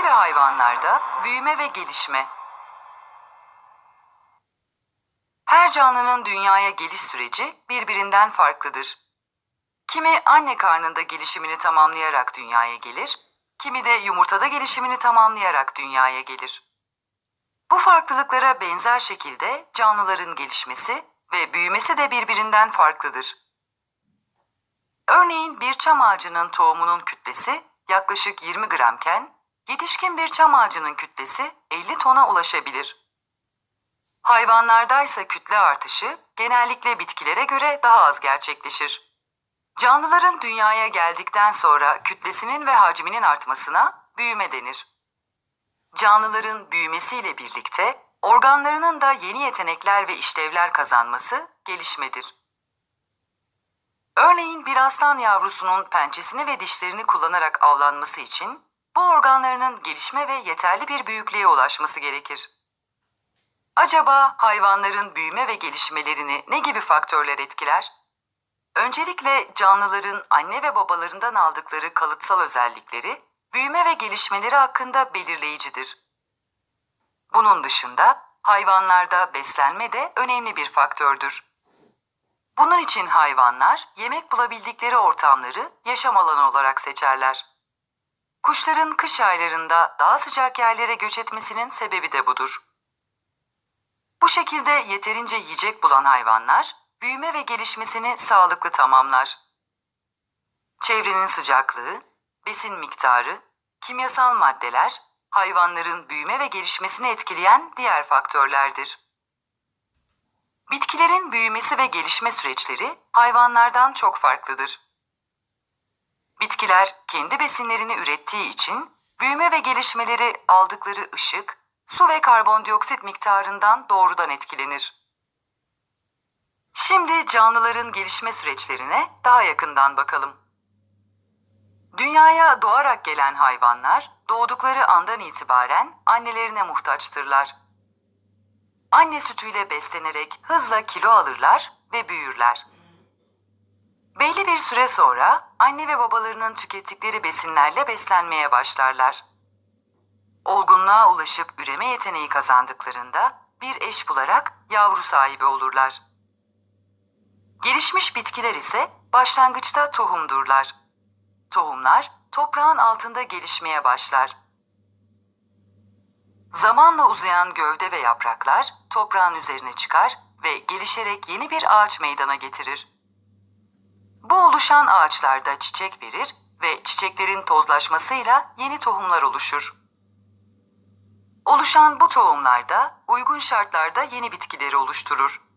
Bitki ve hayvanlarda büyüme ve gelişme. Her canlının dünyaya geliş süreci birbirinden farklıdır. Kimi anne karnında gelişimini tamamlayarak dünyaya gelir, kimi de yumurtada gelişimini tamamlayarak dünyaya gelir. Bu farklılıklara benzer şekilde canlıların gelişmesi ve büyümesi de birbirinden farklıdır. Örneğin bir çam ağacının tohumunun kütlesi yaklaşık 20 gramken, yetişkin bir çam ağacının kütlesi 50 tona ulaşabilir. Hayvanlardaysa kütle artışı genellikle bitkilere göre daha az gerçekleşir. Canlıların dünyaya geldikten sonra kütlesinin ve hacminin artmasına büyüme denir. Canlıların büyümesiyle birlikte organlarının da yeni yetenekler ve işlevler kazanması gelişmedir. Örneğin bir aslan yavrusunun pençesini ve dişlerini kullanarak avlanması için bu organlarının gelişme ve yeterli bir büyüklüğe ulaşması gerekir. Acaba hayvanların büyüme ve gelişmelerini ne gibi faktörler etkiler? Öncelikle canlıların anne ve babalarından aldıkları kalıtsal özellikleri büyüme ve gelişmeleri hakkında belirleyicidir. Bunun dışında hayvanlarda beslenme de önemli bir faktördür. Bunun için hayvanlar yemek bulabildikleri ortamları yaşam alanı olarak seçerler. Kuşların kış aylarında daha sıcak yerlere göç etmesinin sebebi de budur. Bu şekilde yeterince yiyecek bulan hayvanlar büyüme ve gelişmesini sağlıklı tamamlar. Çevrenin sıcaklığı, besin miktarı, kimyasal maddeler hayvanların büyüme ve gelişmesini etkileyen diğer faktörlerdir. Bitkilerin büyümesi ve gelişme süreçleri hayvanlardan çok farklıdır. Bitkiler kendi besinlerini ürettiği için büyüme ve gelişmeleri aldıkları ışık, su ve karbondioksit miktarından doğrudan etkilenir. Şimdi canlıların gelişme süreçlerine daha yakından bakalım. Dünyaya doğarak gelen hayvanlar doğdukları andan itibaren annelerine muhtaçtırlar. Anne sütüyle beslenerek hızla kilo alırlar ve büyürler. Belli bir süre sonra anne ve babalarının tükettikleri besinlerle beslenmeye başlarlar. Olgunluğa ulaşıp üreme yeteneği kazandıklarında bir eş bularak yavru sahibi olurlar. Gelişmiş bitkiler ise başlangıçta tohumdurlar. Tohumlar toprağın altında gelişmeye başlar. Zamanla uzayan gövde ve yapraklar toprağın üzerine çıkar ve gelişerek yeni bir ağaç meydana getirir. Bu oluşan ağaçlarda çiçek verir ve çiçeklerin tozlaşmasıyla yeni tohumlar oluşur. Oluşan bu tohumlar da uygun şartlarda yeni bitkileri oluşturur.